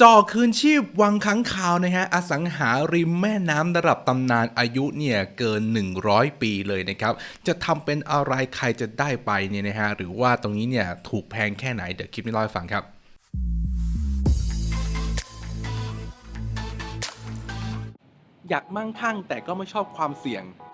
จ่อคืนชีพวังค้างคาวนะฮะอสังหาริมแม่น้ำระดับตำนานอายุเนี่ยเกิน 100 ปีเลยนะครับ จะทำเป็นอะไรใครจะได้ไปเนี่ยนะฮะหรือว่าตรงนี้เนี่ยถูกแพงแค่ไหน เดี๋ยวคลิปนี้เล่าให้ฟังครับอยากมั่งคั่งแต่ก็ไม่ชอบความเสี่ยง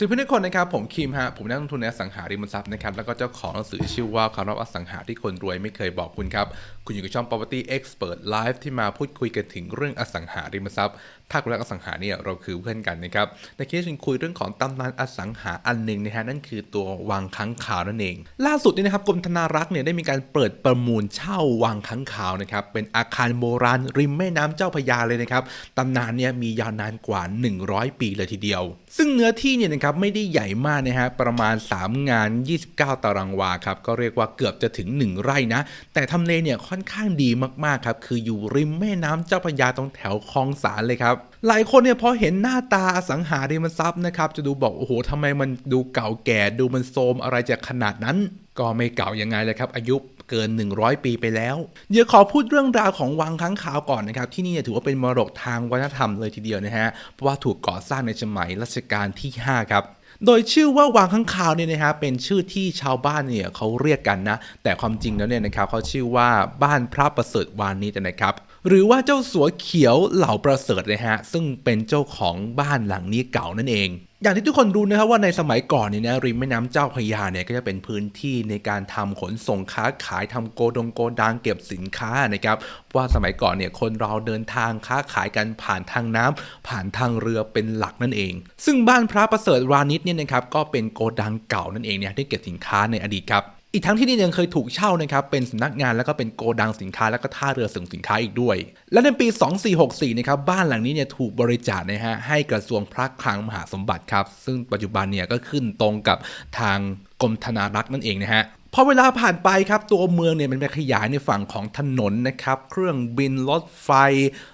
สวัสดีเพื่อนทุกคนนะครับผมคิมฮะผมนักลงทุนในอสังหาริมทรัพย์นะครับแล้วก็เจ้าของหนังสือชื่อว่าคำรับอสังหาที่คนรวยไม่เคยบอกคุณครับ คุณอยู่กับช่อง property expert live ที่มาพูดคุยกันถึงเรื่องอสังหาริมทรัพย์ ถ้าคุณรักอสังหาเนี่ยเราคือเพื่อนกันนะครับในคลิปนี้คุยเรื่องของตำนานอสังหาอันหนึ่งนะฮะนั่นคือตัววังค้างคาวนั่นเอง ล่าสุดนี่นะครับกรมธนารักษ์เนี่ยได้มีการเปิดประมูลเช่าวังค้างคาวนะครับเป็นอาคารโบราณริมแม่น้ำเจ้าพยาเลยนะครับตำนานเนี่ยมียาวนานกว่า 100 ปีเลยทีเดียวซึ่งเนื้อที่เนี่ยนะครับไม่ได้ใหญ่มากนะฮะประมาณ 3 งาน 29 ตารางวาครับก็เรียกว่าเกือบจะถึง 1 ไร่นะ แต่ทำเลเนี่ยค่อนข้างดีมากๆครับคืออยู่ริมแม่น้ำเจ้าพระยาตรงแถวคลองสารเลยครับ หลายคนเนี่ยพอเห็นหน้าตาอสังหาริมทรัพย์นะครับ จะดูบอกโอ้โหทำไมมันดูเก่าแก่ดูมันโทรมอะไรจะขนาดนั้น ก็ไม่เก่ายังไงเลยครับ อายุเกิน 100 ปีไปแล้ว เดี๋ยวขอพูดเรื่องราวของวังค้างคาวก่อนนะครับ ที่นี่เนี่ยถือว่าเป็นมรดกทางวัฒนธรรมเลยทีเดียวนะฮะเพราะว่าถูกก่อสร้างในสมัยรัชกาลที่ 5 ครับโดยชื่อว่าวังข้างคาวเนี่ยนะฮะเป็นชื่อที่ชาวบ้านเนี่ยเขาเรียกกันนะ แต่ความจริงแล้วเนี่ยนะครับเขาชื่อว่าบ้านพระประเสริฐวานิชนะครับ หรือว่าเจ้าสัวเขียวเหล่าประเสริฐนะฮะ ซึ่งเป็นเจ้าของบ้านหลังนี้เก่านั่นเอง อย่างที่ทุกคนรู้นะครับว่าในสมัยก่อนเนี่ยนะริมแม่น้ำเจ้าพระยาเนี่ยก็จะเป็นพื้นที่ในการทำขนส่งค้าขายทำโกดงโกดังเก็บสินค้านะครับว่าสมัยก่อนเนี่ยคนเราเดินทางค้าขายกันผ่านทางน้ำผ่านทางเรือเป็นหลักนั่นเอง ซึ่งบ้านพระประเสริฐวานิชเนี่ยนะครับก็เป็นโกดังเก่านั่นเองเนี่ยที่เก็บสินค้าในอดีตครับ อีกทั้งที่นี่ยังเคยถูกเช่านะครับเป็นสำนักงานแล้วก็เป็นโกดังสินค้าแล้วก็ท่าเรือส่งสินค้าอีกด้วย และในปี 2464นะครับบ้านหลังนี้เนี่ยถูกบริจาคนะฮะให้กระทรวงพระคลังมหาสมบัติครับซึ่งปัจจุบันเนี่ยก็ขึ้นตรงกับทางกรมธนารักษ์นั่นเองนะฮะ พอเวลาผ่านไปครับตัวเมืองเนี่ยมันไปขยายในฝั่งของถนนนะครับ เครื่องบินรถไฟ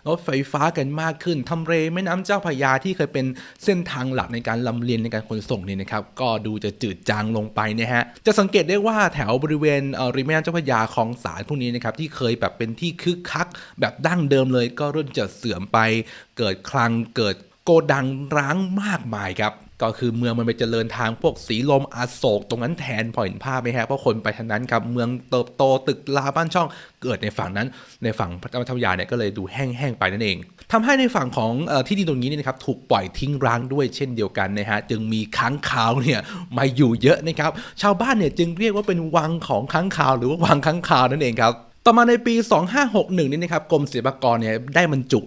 รถไฟฟ้ากันมากขึ้นทำเลแม่น้ำเจ้าพยาที่เคยเป็นเส้นทางหลักในการลำเลียงในการขนส่งเนี่ยนะครับก็ดูจะจืดจางลงไปนะฮะจะสังเกตได้ว่าแถวบริเวณเริมแม่น้ำเจ้าพยาของสารพวกนี้นะครับที่เคยแบบเป็นที่คึกคัก แบบดั้งเดิมเลย ก็เริ่มจะเสื่อมไป เกิดคลังเกิดโกดังร้างมากมายครับ ก็คือเมืองมันไปเจริญทางพวกสีลมอโศกตรงนั้นแทนพอเห็นภาพไหมฮะเพราะคนไปทางนั้นครับเมืองเติบโตตึกลาบ้านช่องเกิดในฝั่งนั้น ในฝั่งพระเจ้าพระยาเนี่ยก็เลยดูแห้งๆไปนั่นเองทำให้ในฝั่งของออที่ดินตรงนี้เนี่ยนะครับถูกปล่อยทิ้งร้างด้วยเช่นเดียวกันนะฮะจึงมีค้างคาวเนี่ยมาอยู่เยอะนะครับชาวบ้านเนี่ยจึงเรียกว่าเป็นวังของค้างคาวหรือว่าวังค้างคาวนั่นเองครับต่อมาในปี 2561 นี่นะครับกรมศิลปากรเนี่ยได้บรรจุ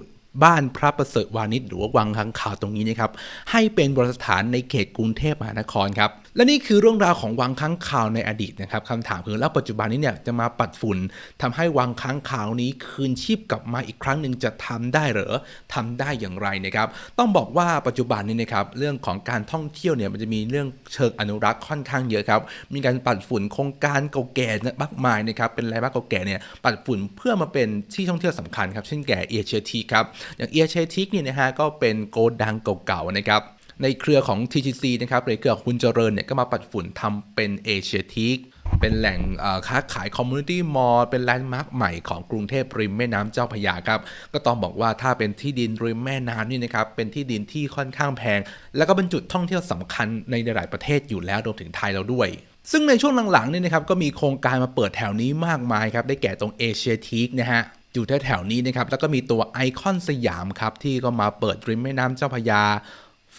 บ้านพระประเสริฐวานิชหรือว่าวังขังข่าวตรงนี้นะครับให้เป็นโบราณสถานในเขตกรุงเทพมหานครครับและนี่คือเรื่องราวของวังค้างคาวในอดีตนะครับคำถามคือแล้วปัจจุบันนี้เนี่ยจะมาปัดฝุ่นทำให้วังค้างคาวนี้คืนชีพกลับมาอีกครั้งหนึ่งจะทำได้หรอทำได้อย่างไรนะครับ ต้องบอกว่าปัจจุบันนี้นะครับเรื่องของการท่องเที่ยวเนี่ยมันจะมีเรื่องเชิงอนุรักษ์ค่อนข้างเยอะครับมีการปัดฝุ่นโครงการเก่าแก่มากมายนะครับเป็นแลนด์มาร์เก่าแก่เนี่ยปัดฝุ่นเพื่อมาเป็นที่ท่องเที่ยวสำคัญครับเช่นแก่เอเชียทีครับอย่างเอียเชทิกเนี่ยนะฮะก็เป็นโกดังเก่าๆนะครับ ในเครือของ TGC นะครับหรือเครือคุณเจริญเนี่ยก็มาปัดฝุ่นทำเป็นเอเชียทิกเป็นแหล่งค้าขายคอมมูนิตี้มอลล์เป็นแลนด์มาร์คใหม่ของกรุงเทพริมแม่น้ำเจ้าพระยาครับ ก็ต้องบอกว่าถ้าเป็นที่ดินริมแม่น้ำนี่นะครับ เป็นที่ดินที่ค่อนข้างแพง แล้วก็เป็นจุดท่องเที่ยวสำคัญในหลายประเทศอยู่แล้วรวมถึงไทยเราด้วยซึ่งในช่วงหลังๆนี่นะครับก็มีโครงการมาเปิดแถวนี้มากมายครับ ได้แก่ตรงเอเชียทีกนะฮะอยู่แถวๆนี้นะครับ แล้วก็มีตัวไอคอนสยามครับ ที่ก็มาเปิดริมแม่น้ำเจ้าพระยา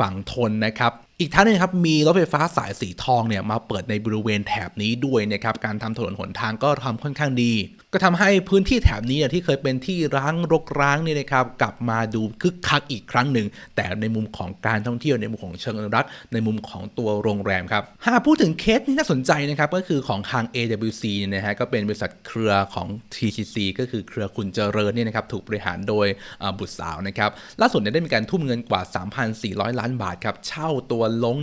ฝั่งทนนะครับอีกทั้งหนึงครับมีรถไฟฟ้าสายสีทองเนี่ยมาเปิดในบริเวณแถบนี้ด้วยนะครับการทำถนนหนทางก็ทำค่อนข้างดีก็ทำให้พื้นที่แถบนี้ที่เคยเป็นที่ร้างรกร้างนี่นะครับกลับมาดูคึกคักอีกครั้งหนึ่ง แต่ในมุมของการท่องเที่ยวในมุมของเชิงอนุรักษ์ในมุมของตัวโรงแรมครับหากพูดถึงเคสที่น่าสนใจนะครับก็คือของทาง AWC เนี่ยนะฮะก็เป็นบริษัทเครือของ TCC ก็คือเครือคุณเจริญเนี่ยนะครับถูกบริหารโดยบุตรสาวนะครับล่าสุดเนี่ยได้มีการทุ่มเงินกว่า 3,400 ล้านบาทครับเช่าตัวลง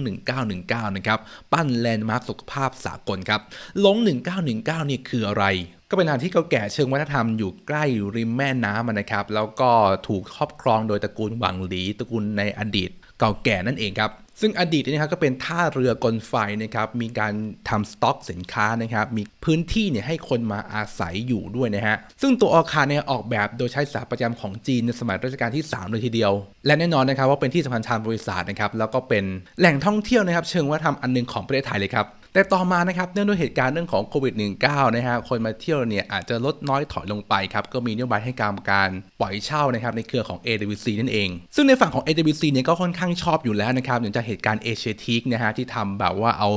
1919 นะครับปั้นแลนด์มาร์คสุขภาพสากลครับลง 1919เนี่คืออะไร ก็เป็นสถานที่เก่าแก่เชิงวัฒนธรรมอยู่ใกล้ริมแม่น้ำนะครับ แล้วก็ถูกครอบครองโดยตระกูลหวังหลีตระกูลในอดีตเก่าแก่นั่นเองครับซึ่งอดีตนยนะครับก็เป็นท่าเรือกลไฟนะครับมีการทำสต็อกสินค้านะครับมีพื้นที่เนี่ยให้คนมาอาศัยอยู่ด้วยนะฮะซึ่งตัวอาคารเนี่ยออกแบบโดยใช้สถาปัตยกรรมของจีนในสมัยรัชกาลที่ 3 เลยทีเดียว และแน่นอนนะครับว่าเป็นที่สำคัญทางบริษัทนะครับแล้วก็เป็นแหล่งท่องเที่ยวนะครับเชิงวัฒนธรรมอันหนึงของประเทศไทยเลยครับ แต่ต่อมานะครับเนื่องด้วยเหตุการณ์เรื่องของโควิด -19 นะฮะคนมาเที่ยวเนี่ยอาจจะลดน้อยถอยลงไปครับก็มีนโยบายให้การการปล่อยเช่านะครับในเครือของ AWC นั่นเอง ซึ่งในฝั่งของ AWC เนี่ยก็ค่อนข้างชอบอยู่แล้วนะครับอย่างจากเหตุการณ์เอเชียทีกนะฮะที่ทำแบบว่าเอา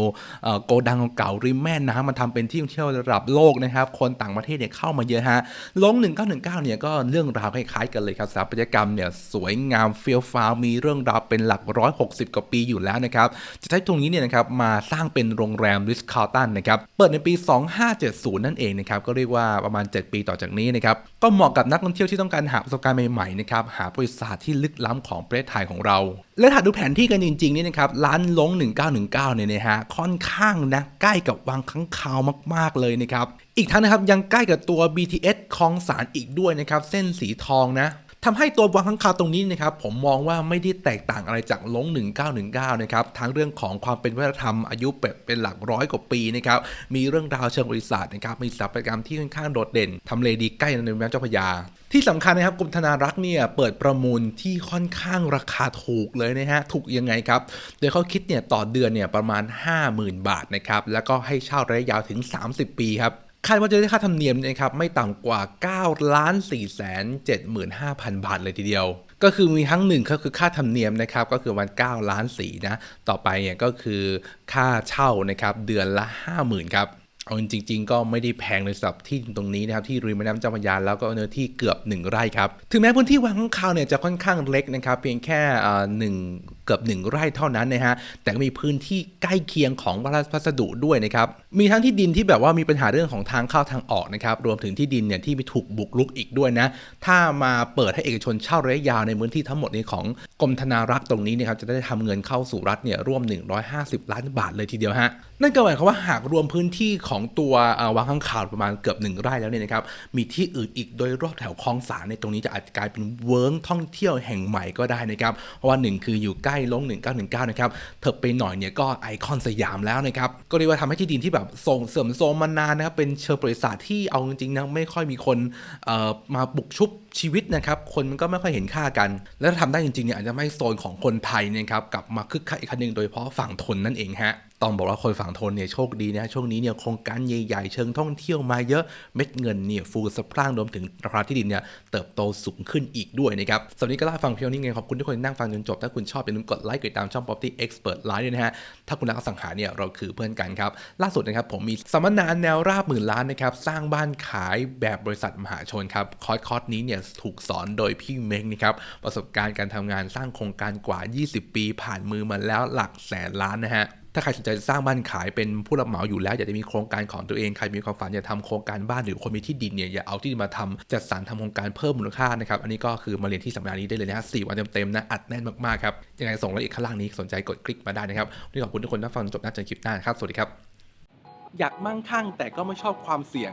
โกดังเก่าริมแม่น้ำมาทำเป็นที่ท่องเที่ยวระดับโลกนะครับคนต่างประเทศเนี่ยเข้ามาเยอะฮะลง 1919 เนี่ยก็เรื่องราวคล้ายๆกันเลยครับสถาปัตยกรรมเนี่ยสวยงามเฟี้ยวฟ้าวมีเรื่องราวเป็นหลักร้อยหกสิบกว่าปีอยู่แล้วนะครับจะใช้ตรงนี้เนี่ยนะครับมาสร้างเป็นโรงแรมริสคา r ตันนะครับ เปิดในปี 2570 นั่นเองนะครับ ก็เรียกว่าประมาณ 7 ปีต่อจากนี้นะครับ ก็เหมาะกับนักท่องเที่ยวที่ต้องการหาประสบการณ์ใหม่ๆนะครับ หาบริษัทที่ลึกล้ำของประเทศไทยของเรา และถ้าดูแผนที่กันจริงๆนี่นะครับร้านลง 1919 เนี่ยนะฮะ ค่อนข้างนะใกล้กับวังค้างคาวมากๆเลยนะครับ อีกทั้งนะครับยังใกล้กับตัว BTS คลองสารอีกด้วยนะครับ เส้นสีทองนะ ทำให้ตัววังข้างคาวตรงนี้นะครับผมมองว่าไม่ได้แตกต่างอะไรจากลง 1919 นะครับทั้งเรื่องของความเป็นวัฒนธรรมอายุเป็นเป็นหลักร้อยกว่าปีนะครับมีเรื่องราวเชิงบริษัทนะครับมีสถาปัตยกรรมที่ค่อนข้างโดดเด่นทำเลดีใกล้ในแม่น้ำเจ้าพระยาที่สำคัญนะครับกรมธนารักษ์เนี่ยเปิดประมูลที่ค่อนข้างราคาถูกเลยนะฮะถูกยังไงครับ โดยเขาคิดเนี่ยต่อเดือนเนี่ยประมาณ 50,000 บาทนะครับแล้วก็ให้เช่าระยะยาวถึง 30 ปีครับ คาดว่าจะได้ค่าธรรมเนียมนะครับไม่ต่ำกว่า 9 ล้าน4แสน75,000 บาทเลยทีเดียว ก็คือมีทั้งหนึ่งก็คือค่าธรรมเนียมนะครับก็คือวัน 9 ล้าน4นะต่อไปเนี่ยก็คือค่าเช่านะครับเดือนละ 50,000ครับเอาจริงๆ ก็ไม่ได้แพงเลยสำหรับที่ตรงนี้นะครับที่ริมแม่น้ำเจ้าพระยาแล้วก็เนื้อที่เกือบ 1 ไร่ครับ ถึงแม้พื้นที่วังข้างคาวเนี่ยจะค่อนข้างเล็กนะครับ เพียงแค่อ่าหนึ่ง กือบ1ไร่เท่านั้นนะฮะแต่ก็มีพื้นที่ใกล้เคียงของพัสดุด้วยนะครับมีทั้งที่ดินที่แบบว่ามีปัญหาเรื่องของทางเข้าทางออกนะครับรวมถึงที่ดินเนี่ยที่มีถูกบุกรุกอีกด้วยนะถ้ามาเปิดให้เอกชนเช่าระยะยาวในพื้นที่ทั้งหมดนี้ของกรมธนารักษ์ตรงนี้นะครับจะได้ทำเงินเข้าสู่รัฐเนี่ยร่วม 150 ล้านบาทเลยทีเดียวฮะนั่นก็หมายความว่าหากรวมพื้นที่ของตัววังข้างข่าวประมาณเกือบ 1 ไร่แล้วเนี่ยนะครับมีที่อื่นอีกโดยรอบแถวคลองสารในตรงนี้จะอาจกลายเป็นเวิร์กท่องเที่ยวแห่งใหม่ก็ได้นะครับเพราะว่าหนึ่งคืออยู่ใกล้ลง 1919 นะครับเถิบไปหน่อยเนี่ยก็ไอคอนสยามแล้วนะครับ ก็เรียกว่าทำให้ที่ดินที่แบบส่งเสริมโซมมานานนะครับ เป็นเชิงบริษัทที่เอาจริงๆนะไม่ค่อยมีคนมาบุกชุบชีวิตนะครับ คนมันก็ไม่ค่อยเห็นค่ากัน แล้วถ้าทำได้จริงๆเนี่ยอาจจะไม่โซนของคนไทยเนะครับกลับมาคึกคักอีกครั้งหนึ่งโดยเฉพาะฝั่งทนนั่นเองฮะ ต้องบอกว่าคนฝั่งทนเนี่ยโชคดีนะช่วงนี้เนี่ยโครงการใหญ่ๆ เชิงท่องเที่ยวมาเยอะเม็ดเงินเนี่ยฟูสะพรั่งรวมถึงราคาที่ดินเนี่ยเติบโตสูงขึ้นอีกด้วยนะครับสวัสดีก็ล่าฟังเพียงนี้ไงขอบคุณทุกคนนั่งฟังจนจบ ถ้าคุณชอบอย่าลืมกดไลค์กดติดตามช่อง Property Expert Live ด้วยนะฮะถ้าคุณรักอสังหาเนี่ยเราคือเพื่อนกันครับล่าสุดนะครับผมมีสัมมนาแนวราบหมื่นล้านนะครับสร้างบ้านขายแบบบริษัทมหาชนครับคอร์สคอร์สนี้เนี่ยถูกสอนโดยพี่เม้งนะครับประสบการณ์การทำงานสร้างโครงการกว่า 20 ปี ผ่านมือมาแล้วหลักแสนล้านนะฮะ ถ้าใครสนใจจะสร้างบ้านขายเป็นผู้รับเหมาอยู่แล้ว อยากจะมีโครงการของตัวเอง ใครมีความฝันอยากทำโครงการบ้านหรือคนมีที่ดินเนี่ยอย่าเอาที่ดินมาทำจัดสรรทำโครงการเพิ่มมูลค่านะครับ อันนี้ก็คือมาเรียนที่สัปดาห์นี้ได้เลยนะฮะสี่วันเต็มๆนะอัดแน่นมากๆครับยังไงส่งรายละเอียดข้างล่างนี้สนใจกดคลิกมาได้นะครับวันนี่ขอบคุณทุกคนที่ฟังจนจบน่าจะคลิปหน้านะครับสวัสดีครับ อยากมั่งคั่งแต่ก็ไม่ชอบความเสี่ยง